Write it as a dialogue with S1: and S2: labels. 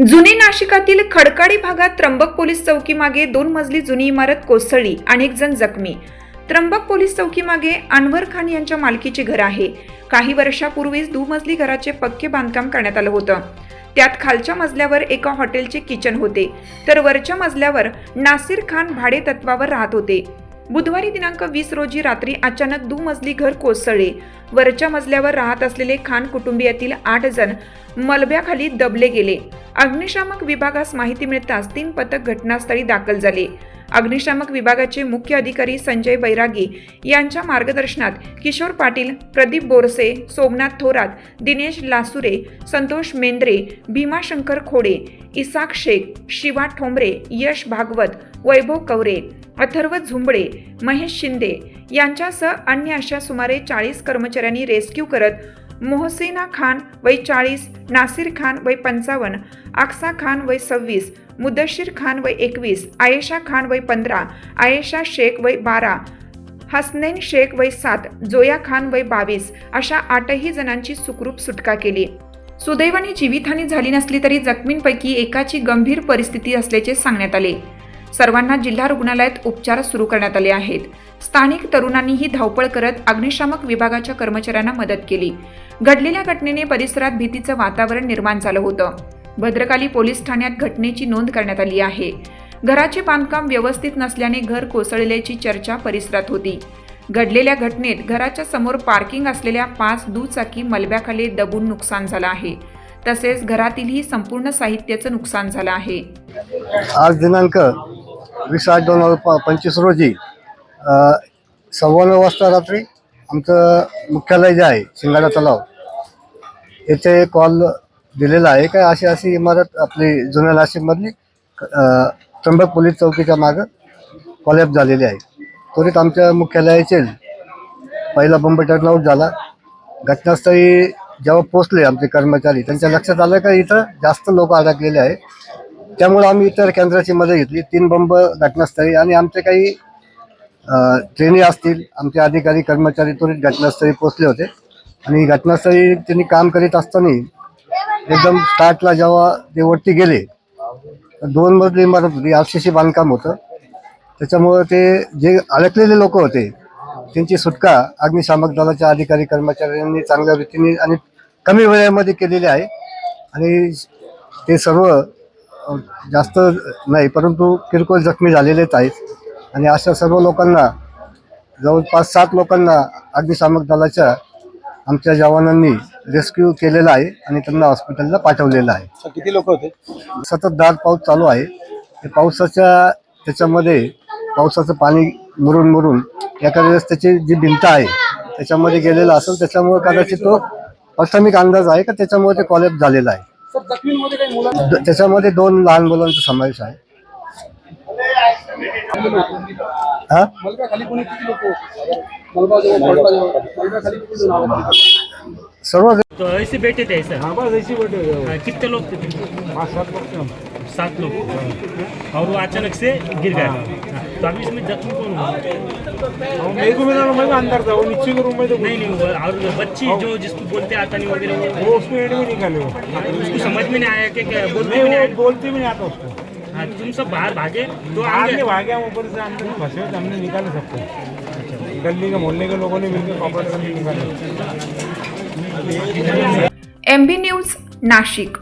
S1: जुने नाशिकातील खडकाडी भागात त्र्यंबक पोलीस चौकी मागे दोन मजली जुनी इमारत कोसळली अनेक जण जखमी. त्र्यंबक पोलीस चौकी मागे अनवर खान यांच्या मालकीचे घर आहे. काही वर्षापूर्वीच दुमजली घराचे पक्के बांधकाम करण्यात आलं होतं. त्यात खालच्या मजल्यावर एका हॉटेलचे किचन होते. तर वरच्या मजल्यावर नासिर खान भाडे तत्वावर राहत होते. बुधवारी दिनांक वीस रोजी रात्री अचानक दुमजली घर कोसळले. वरच्या मजल्यावर राहत असलेले खान कुटुंबियातील आठ जण मलब्याखाली दबले गेले. अग्निशामक विभागास माहिती मिळताच तीन पथक घटनास्थळी दाखल झाले. अग्निशामक विभागाचे मुख्य अधिकारी संजय बैरागी यांच्या मार्गदर्शनात किशोर पाटील प्रदीप बोरसे सोमनाथ थोरात दिनेश लासुरे संतोष मेंद्रे भीमाशंकर खोडे इसाक शेख शिवा ठोंबरे यश भागवत वैभव कवरे अथर्व झुंबडे महेश शिंदे यांच्यासह अन्य अशा सुमारे चाळीस कर्मचाऱ्यांनी रेस्क्यू करत मोहसिना खान वय चाळीस नासिर खान वय पंचावन्न आक्सा खान वय सव्वीस मुदशीर खान वय एकवीस आयेशा खान वय पंधरा आयेशा शेख वय बारा हसनैन शेख वय सात जोया खान वय बावीस अशा आठही जणांची सुखरूप सुटका केली. सुदैवाने जीवितहानी झाली नसली तरी जखमींपैकी एकाची गंभीर परिस्थिती असल्याचे सांगण्यात आले. सर्वांना जिल्हा रुग्णालयात उपचार सुरू करण्यात आले आहेत. स्थानिक तरुणांनीही धावपळ करत अग्निशामक विभागाच्या कर्मचाऱ्यांना मदत केली. घडलेल्या घटनेने परिसरात भीतीचं वातावरण निर्माण झालं होतं. भद्रकाली पोलीस ठाण्यात घटनेची नोंद करण्यात आली आहे. घराचे बांधकाम व्यवस्थित नसल्याने घर कोसळल्याची चर्चा परिसरात होती. घडलेल्या घटनेत घराच्या समोर पार्किंग असलेल्या पाच दुचाकी मलब्याखाली दबून नुकसान झालं आहे. तसेच घरातीलही संपूर्ण साहित्याचं नुकसान झालं आहे.
S2: आज दिनांक वीस आठ दोन हजार प- पंचवीस रोजी सव्वा नऊ वाजता रात्री आमचं मुख्यालय जे आहे शिंगाडा तलाव येथे कॉल दिलेला आहे. का अशी अशी इमारत आपली जुन्या नाशिकमधली त्र्यंबक पोलीस चौकीच्या मागं कॉलॅप झालेली आहे. त्वरित आमच्या मुख्यालयाचे पहिला बंब टर्नआउट झाला. घटनास्थळी जेव्हा पोचले आमचे कर्मचारी त्यांच्या लक्षात आलं का इथं जास्त लोक अडकलेले आहे त्यामुळे आम्ही इतर केंद्राची मदत घेतली. तीन बंब घटनास्थळी आणि आमचे काही ट्रेनी असतील आमचे अधिकारी कर्मचारी त्वरित घटनास्थळी पोचले होते. आणि घटनास्थळी त्यांनी काम करीत असताना एकदम स्टार्टला जेव्हा ते वरती गेले दोन मजली इमारत होती आरसीसी बांधकाम होतं. त्याच्यामुळं ते जे अडकलेले लोक होते त्यांची सुटका अग्निशामक दलाच्या अधिकारी कर्मचाऱ्यांनी चांगल्या रीतीने आणि कमी वेळेमध्ये केलेली आहे. आणि ते सर्व जास्त नाही परंतु किरकोळ जखमी झालेलेच आहेत. आणि अशा सर्व लोकांना जवळपास सात लोकांना अग्निशामक दलाच्या आमच्या जवानांनी रेस्क्यू केलेला आहे आणि त्यांना हॉस्पिटलला पाठवलेलं आहे.
S3: किती लोक होते?
S2: सतत दाट पाऊस चालू आहे. ते पावसाच्या त्याच्यामध्ये पावसाचं पाणी मुरून मुरून एखाद्या वेळेस त्याची जी भिंत आहे त्याच्यामध्ये गेलेलं असेल त्याच्यामुळे कदाचित तो प्राथमिक अंदाज आहे का त्याच्यामुळे ते कॉलेज झालेलं आहे.
S3: सर जखमींमध्ये काही मुलं
S2: द- त्याच्यामध्ये दोन लहान मुलांचा समावेश आहे. हा? सर्व
S4: तो ऐसे बैठे थे ऐसा
S3: हाँ बस ऐसी बैठे
S4: कितने लोग थे
S3: पाँच सात लोग
S4: सात लोग और वो अचानक से गिर गए। तो अभी इसमें जख्मी कौन हुआ?
S3: मेरे को मिला मैं अंदर था वो नीचे के रूम में थे
S4: नहीं नहीं और बच्ची जो जिसको बोलते आतानी वगैरह वो
S3: वो उसको एंड में निकाले वो।
S4: उसको समझ में नहीं आया कि क्या बोलते
S3: नहीं
S4: भी नहीं
S3: बोलते भी नहीं आता उसको।
S4: हाँ, तुम सब बाहर भागे तो
S3: आगे भागे हम ऊपर से अंदर फंसे हुए हमने निकाले सबको गली के मोहल्ले के लोगों ने मिलकर कॉपरेट करके निकाले।
S1: M B news Nashik.